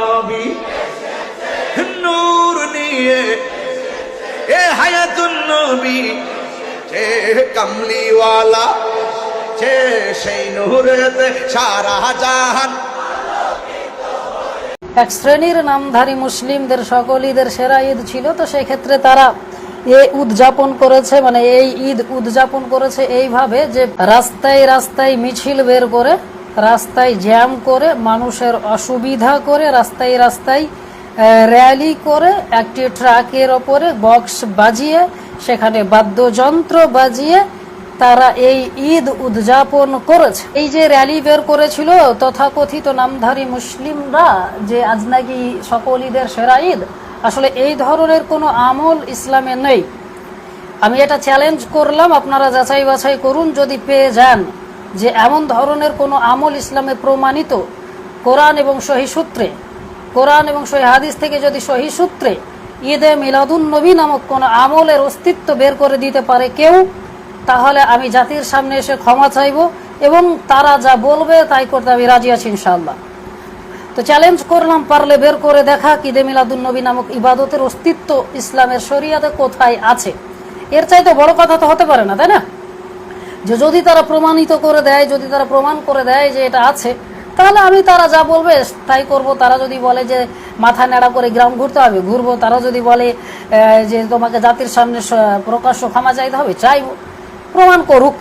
নবী, নূর নিয়ে এ হায়াতুন নবী কামলিওয়ালা সেই সারা জাহান। এক শ্রেণির নামধারী মুসলিমদের সকলীদের সেরা ঈদ ছিল, তো সেক্ষেত্রে তারা এ উদযাপন করেছে মানে এই ঈদ উদযাপন করেছে এইভাবে যে রাস্তায় রাস্তায় মিছিল বের করে রাস্তায় জ্যাম করে, মানুষের অসুবিধা করে, রাস্তায় রাস্তায় র্যালি করে, একটি ট্রাকের ওপরে বক্স বাজিয়ে, সেখানে বাদ্যযন্ত্র বাজিয়ে তারা এই ঈদ উদযাপন করেছে। এই যে র্যালি বের করেছিল তথাকথিত নামধারী মুসলিমরা যে আজ নাকি সকল ঈদের সেরা ঈদ, আসলে এই ধরনের কোনো আমল ইসলামে নেই। আমি এটা চ্যালেঞ্জ করলাম, আপনারা যাচাই বাছাই করুন, যদি পেয়ে যান। যে এমন ধরনের কোনো আমল ইসলামে প্রমাণিত কোরআন এবং সহি সূত্রে, কোরআন এবং সহি হাদিস থেকে যদি সহি সূত্রে ঈদে মিলাদুন নবী নামক কোনো আমলের অস্তিত্ব বের করে দিতে পারে কেউ, তাহলে আমি জাতির সামনে এসে ক্ষমা চাইব এবং তারা যা বলবে তাই করতে আমি রাজি আছি ইনশাআল্লাহ। তো চ্যালেঞ্জ করলাম, পারলে বের করে দেখা কি দে মিলাদুন নবী নামক ইবাদতের অস্তিত্ব ইসলামের শরিয়াতে কোথায় আছে। এর চাইতে বড় কথা তো হতে পারে না, তাই না? যে যদি তারা প্রমাণিত করে দেয়, যদি তারা প্রমাণ করে দেয় যে এটা আছে, তাহলে আমি তারা যা বলবে তাই করব। তারা যদি বলে যে মাথা নেড়া করে গ্রাম ঘুরতে হবে, ঘুরবো। তারা যদি বলে যে তোমাকে জাতির সামনে প্রকাশ্য ক্ষমা চাইতে হবে, চাইব। প্রমাণ করুক।